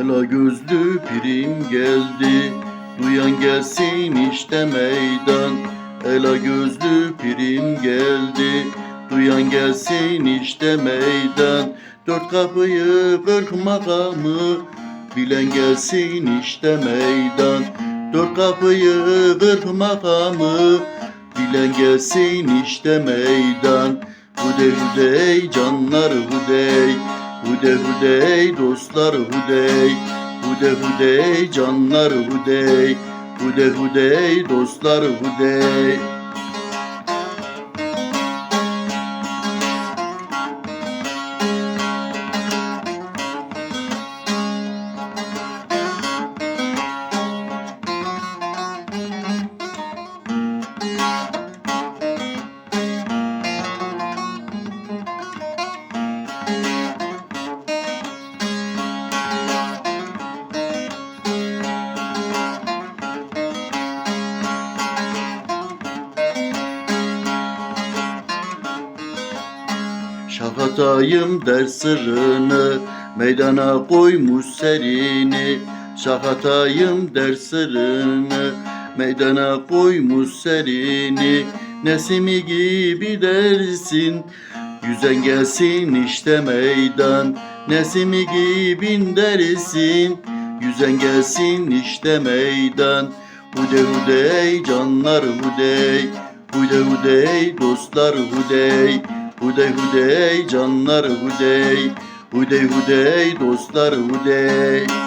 Ela gözlü pirim geldi. Duyan gelsin işte meydan. Ela gözlü pirim geldi. Duyan gelsin işte meydan. Dört kapıyı kırk makamı Bilen gelsin işte meydan. Dört kapıyı kırk makamı Bilen gelsin işte meydan. Hudey hudey canlar hudey Hude hudey dostlar hudey Hude hudey canlar hudey Hude hudey dostlar hudey Şakatayım der sırrını Meydana koymuş serini. Şakatayım der sırrını Meydana koymuş serini. Nesimi gibi dersin Yüzen gelsin işte meydan. Nesimi gibi dersin Yüzen gelsin işte meydan. Hude hudey canlar hudey Hude hudey dostlar hudey Hudey hudey canlar hudey Hudey hudey dostlar hudey